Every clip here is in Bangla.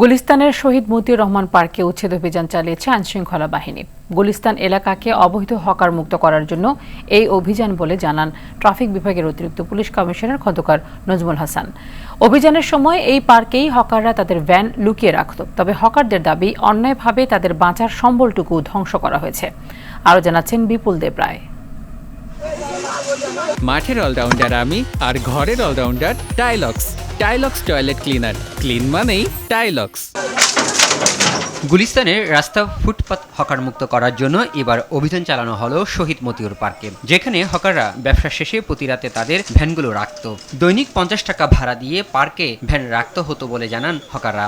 গুলিস্তানের শহীদ মতিউর রহমান পার্কে উচ্ছেদ অভিযান চালিয়েছে আইনশৃঙ্খলা বাহিনী। গুলিস্তান এলাকাকে অবৈধ হকার মুক্ত করার জন্য এই অভিযান বলে জানান ট্রাফিক বিভাগের অতিরিক্ত পুলিশ কমিশনার খন্দকার নজমুল হাসান। অভিযানের সময় এই পার্কেই হকাররা তাদের ভ্যান লুকিয়ে রাখত, তবে হকারদের দাবি, অন্যায়ভাবে তাদের বাঁচার সম্বলটুকু ধ্বংস করা হয়েছে। আরও জানাচ্ছেন বিপুল দেব রায় মাঠের অলরাউন্ডার আমি আর ঘরের allrounder Tylox. Tylox toilet cleaner. Clean মানেই টাইলক্স। গুলিস্তানের রাস্তা ফুটপাত হকার মুক্ত করার জন্য এবার অভিযান চালানো হলো শহীদ মতিউর পার্কে, যেখানে হকাররা ব্যবসা শেষে প্রতি রাতে তাদের ভ্যানগুলো রাখত। দৈনিক পঞ্চাশ টাকা ভাড়া দিয়ে পার্কে ভ্যান রাখতে হতো বলে জানান হকাররা।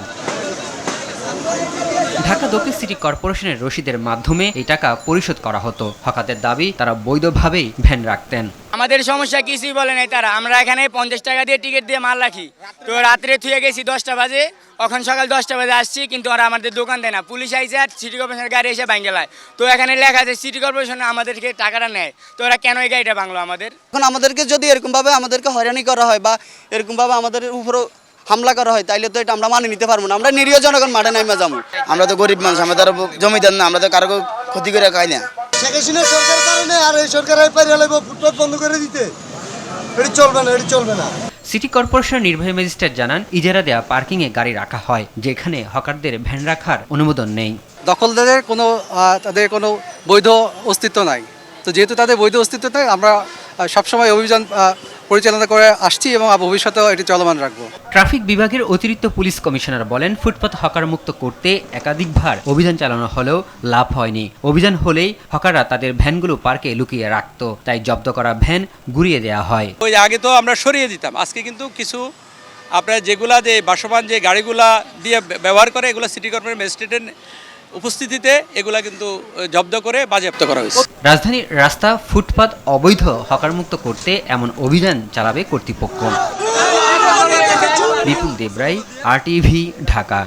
ঢাকা দক্ষিণ সিটি কর্পোরেশনের রসিদের মাধ্যমে এই টাকা পরিশোধ করা হতো। হকারদের দাবি তারা বৈধভাবেই ভ্যান রাখতেন। আমাদের সমস্যা কিছুই বলে নাই তারা। আমরা এখানে পঞ্চাশ টাকা দিয়ে টিকিট দিয়ে মাল রাখি। তো রাত্রে থুয়ে গেছি দশটা বাজে। এখন সকাল দশটা বাজে আসছি কিন্তু ওরা আমাদের দোকান দেয় না। পুলিশ আইসে আর সিটি কর্পোরেশনের গাড়ি এসে ভাঙ্গেলায় তো এখানে লেখা আছে সিটি কর্পোরেশন আমাদেরকে টাকাটা নেয়। তো ওরা কেন এই গাড়িটা ভাঙলো আমাদের? এখন আমাদেরকে যদি এরকমভাবে আমাদেরকে হয়রানি করা হয় বা এরকমভাবে আমাদের উপরও হামলা করা হয় তাইলে তো এটা আমরা মানে নিতে পারব না। আমরা নিরীহ জনগণ মাঠে নামে যাব। আমরা তো গরিব মানুষ আমাদের জমিদার না আমরা তো কারও ক্ষতি করে খাই না। শেখ হাসিনা সরকার কারণে আর এই সরকার পাইরে বন্ধ করে দিতে। এটি চলবে না এটি চলবে না। সিটি কর্পোরেশন নির্বাহী ম্যাজিস্ট্রেট জানান ইজারা দেওয়া পার্কিংয়ে গাড়ি রাখা হয় যেখানে হকারদের ভ্যান রাখার অনুমোদন নেই। দখলদারের কোনো আহ, তাদের কোনো বৈধ অস্তিত্ব নাই। তো যেহেতু তাদের বৈধ অস্তিত্ব নেই আমরা সবসময় অভিযান পরিচালনা করে আসছি এবং ভবিষ্যতেও এটি চলমান রাখব। ট্রাফিক বিভাগের অতিরিক্ত পুলিশ কমিশনার বলেন ফুটপাত হকার মুক্ত করতে একাধিকবার অভিযান চালানো হলেও লাভ হয়নি। অভিযান হলেই হকাররা তাদের ভ্যানগুলো পার্কে লুকিয়ে রাখত তাই জব্দ করা ভ্যান ঘুরিয়ে দেওয়া হয়। ওই আগে তো আমরা সরিয়ে দিতাম আজকে কিন্তু কিছু আপনার যেগুলা যে বাসমান যে গাড়িগুলা দিয়ে ব্যবহার করে এগুলো সিটি কর্পোরেশন ম্যাজিস্ট্রেটের উপস্থিতিতে এগুলা কিন্তু জব্দ করে বাজেয়াপ্ত করা হয়েছে রাজধানীর রাস্তা ফুটপাত অবৈধ হকারমুক্ত করতে এমন অভিযান চালাবে কর্তৃপক্ষ বিপুল দেবরাই আর ঢাকা